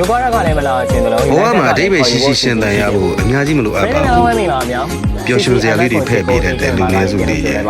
ဂျိုကာရကလည်းမလာရှင်တယ်လို့ဘဝမှာအဓိပ္ပာယ်ရှိရှိရှင်သန်ရဖို့အများကြီးမလိုအပ်ပါဘယ်ဘူးလိုလဲပါများပျော်ရွှင်စရာလေးတွေဖဲ့ပေးတတ်တဲ့လူနည်းစုတွေရဲ့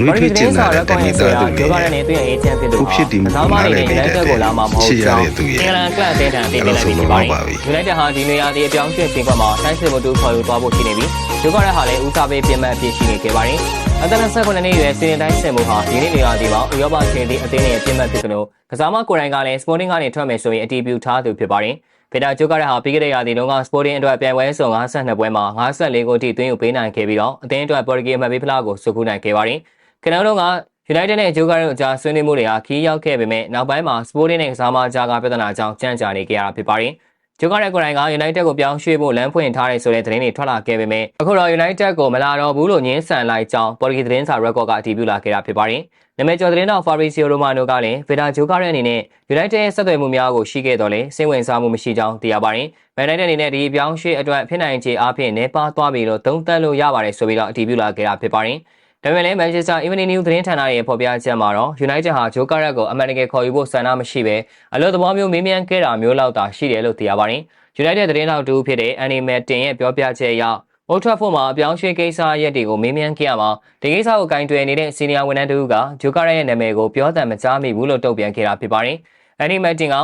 နှွေးထွေးကျင်နာတဲ့တဏှိသားသူတွေဂျိုကာရရဲ့နဲ့သူ့ရဲ့အေဂျင့်ဖြစ်သူခုဖြစ်တည်မှုကိုနားလည်ပေးတတ်တဲ့ကိုလာမှာမဟုတ်ချစ်ရတဲ့သူရဲ့အင်္ဂလန်ကလပ်အသင်းထံတင်ပြလိုက်ပြီးဖြစ်ပါတယ်ယူနိုက်တက်ဟာဒီနေရာဒီအပြောင်းအရွှေ့ပြင်ကွက်မှာတိုင်းစစ်မှုတူခေါ်ယူသွားဖို့ရှိနေပြီးဂျိုကာရဟာလည်းဦးစားပေးပြင်မှတ်အဖြစ်ရှိနေခဲ့ပါတယ်အသက်29နှစ်ရွယ်စီနီတိုင်းဆင်မှုဟာဒီနေ့နေရာဒီမှာဥရောပခြေသည့်အသင်းရဲ့ပြင်မှတ်ဖြစ်သလိုကစားမကိုယ်တိုင်ကလည်း Sporting ကနေထွက်မယ်ဆိုရင်အတီးပြူထားသူဖြစ်ပါတယ်ဖေတာဂျိုကာရဟာပြီးခဲ့တဲ့ရာသီတုန်းက Sporting အတွက်ပြိုင်ပွဲစုံ52ပွဲမှာ54ဂိုးထိသွင်းယူပေးနိုင်ခဲ့ပြီးတော့အသင်းအတွက်ပေါ်တူဂီအမှတ်ပေးဖလားကိုစုခုနိုင်ခဲ့ပါတယ် ခဏလုံးက United နဲ့ Joker တို့အကြားဆွေးနွေးမှုတွေဟာခီးရောက်ခဲ့ပေမဲ့နောက်ပိုင်းမှာ Sporting နဲ့ကစားမကြားကပြဿနာကြောင့်ကြန့်ကြာနေကြရတာဖြစ်ပါတယ်။ Joker ရဲ့ကိုယ်တိုင်က United ကိုပြောင်းရွှေ့ဖို့လမ်းဖွင့်ထားတယ်ဆိုတဲ့သတင်းတွေထွက်လာခဲ့ပေမဲ့အခုတော့ United ကိုမလာတော့ဘူးလို့ညင်းဆန်လိုက်ကြောင်းပေါ်တူဂီသတင်းစာ record ကအတည်ပြုလာခဲ့တာဖြစ်ပါတယ်။နာမည်ကျော်သတင်းတော် Fabrizio Romano ကလည်း Vita Joker ရဲ့အနေနဲ့ United ရဲ့ဆက်သွယ်မှုများကိုရှိခဲ့တော့လေစိတ်ဝင်စားမှုမရှိကြောင်းသိရပါတယ်။ Man United အနေနဲ့ဒီပြောင်းရွှေ့အတွက်ဖြစ်နိုင်ခြေအားဖြင့်နေပါသွားပြီလို့သုံးသပ်လို့ရပါတယ်ဆိုပြီးတော့အတည်ပြုလာခဲ့တာဖြစ်ပါတယ်။ ဒါပေမဲ့လည်း Manchester Evening News သတင်းဌာနရဲ့ဖော်ပြချက်မှာတော့ United ဟာ Joker ကိုအမှန်တကယ်ခေါ်ယူဖို့ဆန္ဒမရှိဘဲအလို့သဘောမျိုးမေးမြန်းခဲ့တာမျိုးလောက်သာရှိတယ်လို့သိရပါတယ်။ United သတင်းထောက်တူဖြစ်တဲ့ Annie Martin ရဲ့ပြောပြချက်အရ Old Trafford မှာအပြောင်းရွှေ့ကိစ္စရက်တွေကိုမေးမြန်းခဲ့ရမှာဒီကိစ္စကိုကင်တွယ်နေတဲ့ Senior ဝန်ထမ်းတူက Joker ရဲ့နာမည်ကိုပြောတတ်မကြားမိဘူးလို့တုံ့ပြန်ခဲ့တာဖြစ်ပါတယ်။ Annie Martin က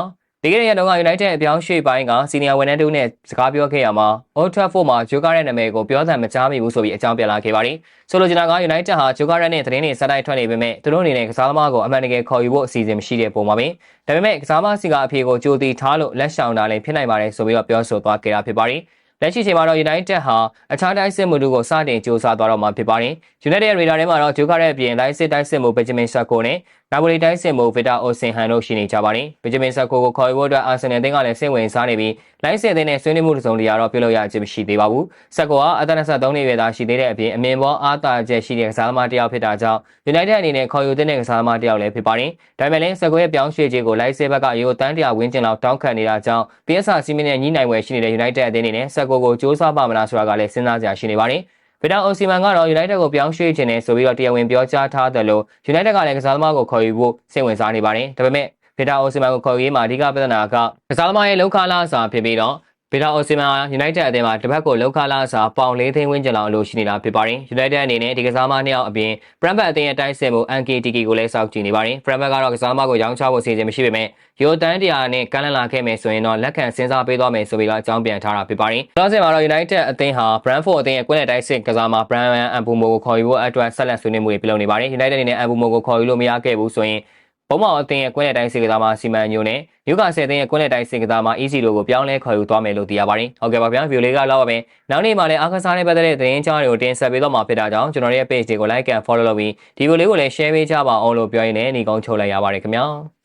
ဒီကနေ့ရက်တုန်းက United အပြောင်းရွှေ့ပိုင်းက Senior ဝန်ထမ်းတူနဲ့စကားပြောခဲ့ရမှာ Old Trafford မှာ Joker ရဲ့နာမည်ကိုပြောတတ်မကြားမိဘူးဆိုပြီးအကြောင်းပြလာခဲ့ပါတယ်။ဆိုလိုချင်တာက United ဟာ Joker နဲ့သတင်းတွေဆက်တိုက်ထွက်နေပေမဲ့သူတို့အနေနဲ့ကစားသမားကိုအမှန်တကယ်ခေါ်ယူဖို့အစီအစဉ်မရှိတဲ့ပုံပါပဲ။ဒါပေမဲ့ကစားသမားစီကအဖြေကိုကြိုတီထားလို့လက်ရှောင်တာလည်းဖြစ်နိုင်ပါတယ်ဆိုပြီးတော့ပြောဆိုသွားခဲ့တာဖြစ်ပါတယ်။လက်ရှိချိန်မှာတော့ United ဟာအခြားတိုင်းစစ်မှုတို့ကိုစတင်စ조사သွားတော့မှာဖြစ်ပါတယ်။ United ရဲ့ radar ထဲမှာတော့ Joker ရဲ့အပြင်လိုက်စစ်တိုင်းစစ်မှု Benjamin Sacco နဲ့ Napoli တိုင်းစစ်မှု Victor Osimhen တို့ရှိနေကြပါတယ်။ Benjamin Sacco ကိုခေါ်ယူဖို့အတွက် Arsenal အသင်းကလည်းစိတ်ဝင်စားနေပြီးလိုက်စစ်အသင်းနဲ့ဆွေးနွေးမှုတစ်စုံတရာတော့ပြုလုပ်ရခြင်းမရှိသေးပါဘူး။ Sacco ကအသက်23နှစ်အရွယ်သားရှိသေးတဲ့အပြင်အမြင်ပေါ်အားသာချက်ရှိတဲ့ကစားသမားတစ်ယောက်ဖြစ်တာကြောင့် United အနေနဲ့ခေါ်ယူတဲ့ကစားသမားတစ်ယောက်လည်းဖြစ်ပါတယ်။ဒါပေမဲ့လည်း Sacco ရဲ့ပြောင်းရွှေ့ခြင်းကိုလိုက်စစ်ဘက်ကရိုတန်းတရာဝင်းကျင်လောက်တောင်းခံနေတာကြောင့် PSR စီမင်းနဲ့ညှိနှိုင်းဝယ်ရှိနေတဲ့ United အသင်းအနေနဲ့ Sacco ကိုစူးစမ်းပါမလားဆိုတာကလည်းစဉ်းစားကြရှိနေပါတယ်။ ဗီတာအိုစီမန်ကတော့ United ကိုပြောင်းရွှေ့ခြင်းနဲ့ဆိုပြီးတော့တရားဝင်ပြောကြားထားတယ်လို့ United ကလည်းကစားသမားကိုခေါ်ယူဖို့စိတ်ဝင်စားနေပါတယ်။ဒါပေမဲ့ဗီတာအိုစီမန်ကိုခေါ်ယူရေးမှာအဓိကပြဿနာကကစားသမားရဲ့လောက်ခလာစာဖြစ်ပြီးတော့ ဗီတာအိုစီမန် United အသင်းမှာတစ်ပတ်ကိုလောက်ခလာစာပေါင်၄သိန်းဝန်းကျင်လောက်အလို့ရှိနေတာဖြစ်ပါတယ်။ United အနေနဲ့ဒီကစားသမားနှစ်ယောက်အပြင် Brentford အသင်းရဲ့တိုက်စစ်မှု NKTK ကိုလည်းစောင့်ကြည့်နေပါတယ်။ Brentford ကတော့ကစားသမားကိုရောင်းချဖို့အစီအစဉ်မရှိပေမဲ့ရိုတန်းတရာနဲ့ကမ်းလှမ်းလာခဲ့မယ်ဆိုရင်တော့လက်ခံစဉ်းစားပေးသွားမယ်ဆိုပြီးတော့အကြောင်းပြန်ထားတာဖြစ်ပါတယ်။နောက်ဆက်မှာတော့ United အသင်းဟာ Brentford အသင်းရဲ့ကွင်းလယ်တိုက်စစ်ကစားသမား Brian Ambumo ကိုခေါ်ယူဖို့အတွက်ဆက်လက်ဆွေးနွေးမှုတွေပြုလုပ်နေပါတယ်။ United အနေနဲ့ Ambumo ကိုခေါ်ယူလို့မရခဲ့ဘူးဆိုရင် ဘုံမောင်အသင်းရဲ့ကွင်းလယ်တိုင်းစစ်ကစားသမားစီမန်ညိုနဲ့နျူကာဆယ်အသင်းရဲ့ကွင်းလယ်တိုင်းစစ်ကစားသမား EC တို့ကိုပြောင်းလဲခေါ်ယူသွားမယ်လို့သိရပါတယ်။ဟုတ်ကဲ့ပါဗျာဗီဒီယိုလေးကတော့ပါပဲ။နောက်နေ့မှာလည်းအားကစားနဲ့ပတ်သက်တဲ့သတင်းကြားတွေကိုတင်ဆက်ပေးတော့မှာဖြစ်တာကြောင့်ကျွန်တော်ရဲ့ page တွေကို like and follow လုပ်ပြီးဒီဗီဒီယိုလေးကိုလည်း share ပေးကြပါအောင်လို့ပြောရင်းနဲ့ညီကုန်းချုပ်လိုက်ရပါတယ်ခင်ဗျာ။